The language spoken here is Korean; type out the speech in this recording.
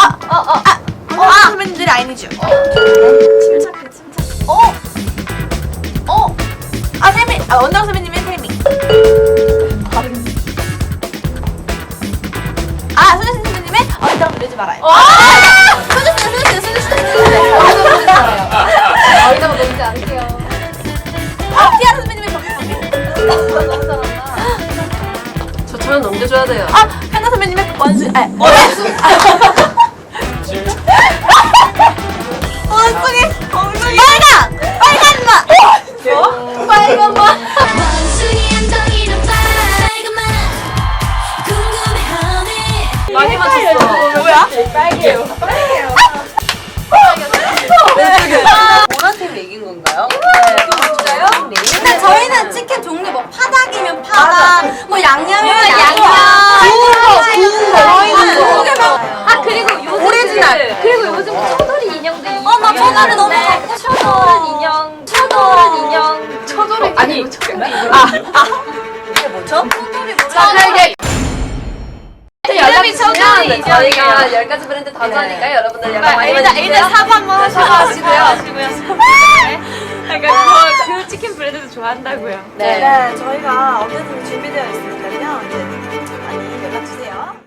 아, 어, 선배님들이 아니죠. 침착해, 침착해. 어? 어? 아, 세미. 아, 원장 선배님의 세미. 아, 손예진 선배님의 얼짱 누르지 말아요. 손예진, 손예진, 손예진, 손예진. 어디다가 놓지 않을게요. 아, 티아라 선배님의. 너무 잘한다. 저처럼 넘겨줘야 돼요. 아, 현아 선배님의 원수. 아, 원수. 원 이 엉덩이는 빨간맛 궁금해하네 많이 맞췄어. 뭐야? 빨개요. 빨개요. 보라팀이 이긴 건가요? 진짜요? 근데 저희는 치킨 종류 뭐 파닭이면 파닭, 뭐 양념이면 양념. 양념. 저희는 소고기면 아, 그리고 요즘. 오리지널. 그리고 요즘 초돌이 인형도 있 어, 나 초돌이 너무 갖고 싶어. 초돌 인형. 초돌 인형. 초돌이 아니, 사실게 이름이 초돌이 인형. 저희가 열 가지 브랜드 다 좋아하니까요. 여러분들 연락 많이 일단, 사과 한번 하셔. 하시고요. 그러니까 그, 그 치킨 브랜드도 좋아한다고요. 네. 네, 저희가 언제든 준비되어 있으니까요.